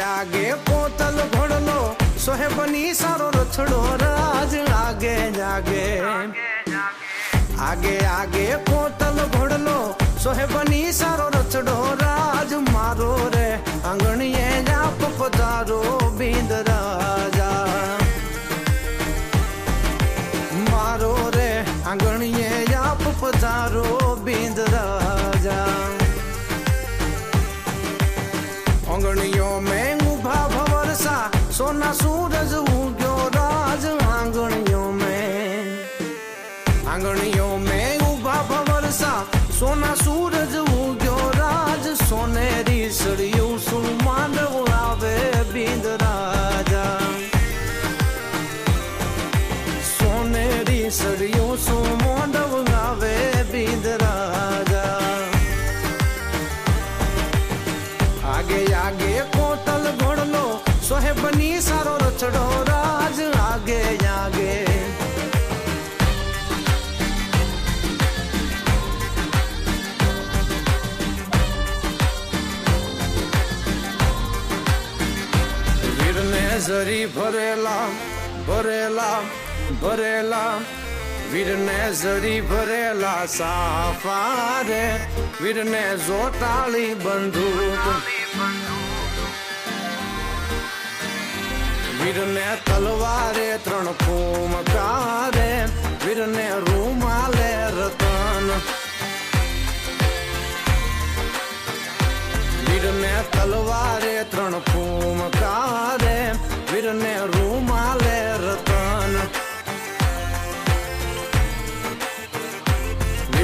आगे पोतल भोड़लो सोहे बनी सारो रछड़ो राज आगे जागे। आगे आगे पोतल भोड़लो सोहे बनी सारो रछड़ो राज मारो रे। अंगणिए जाप पधारो बिंदरा આંગણીઓ મેં ઉભા ભવરસા સોના સૂરજ ઉગ્યો રાજ સોનેરી સળિયું શું માંડવ આવે બિંદ રાજા સોનેરી સળિયું શું માંડવ આવે બિંદ રાજા આગે આગે કોતલ ઘોડલો સોહેબની સારો રચડો રાજ આગે ઝરી ભરેલા ભરેલા ભરેલા. વીરને ઝરી ભરેલા સાફા રે વીરને જોટાળી બંદૂક. વીરને તલવારે ત્રણ ફૂમકારે વીરને રૂમાલે રતન.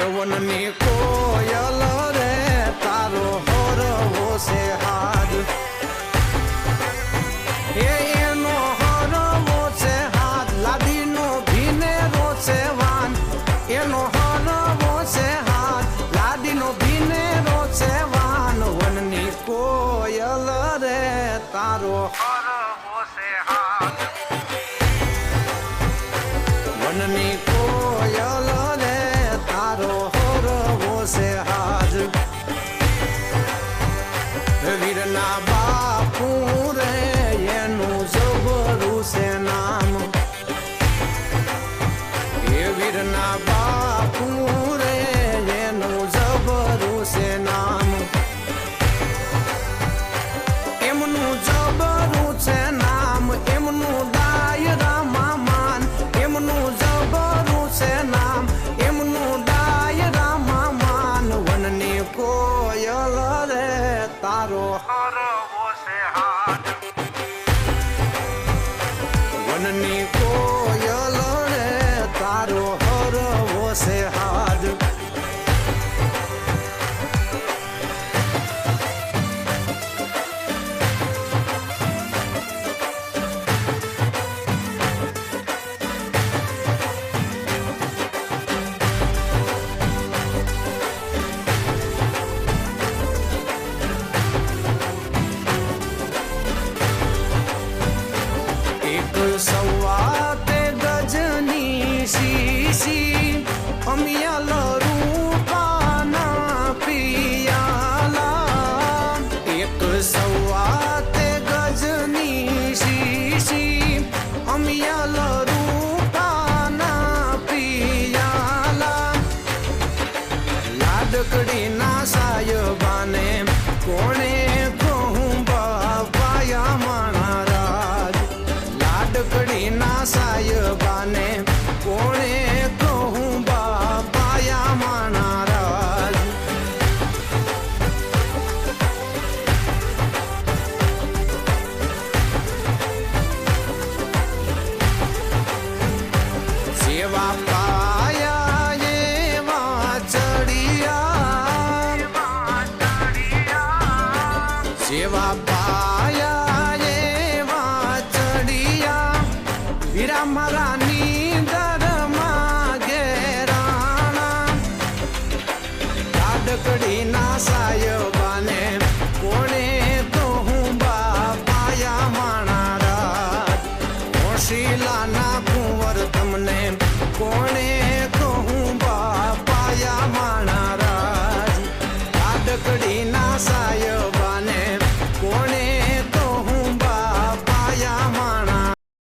બંદૂક યવનની કોયલ રે, તારો હરવો છે હાજ. એ એનો હરવો છે હાથ લાદીનો ભીનેરો છે વાન. એનો હરવો છે હાથ લાદીનો ભીનેરો છે વાન. વનની કોયલ રે, તારો હરવો છે હાથ વનની કોયલ એવા પાયા એવા ચડિયા જેવા પાયા એવા ચડિયા વીરા મારા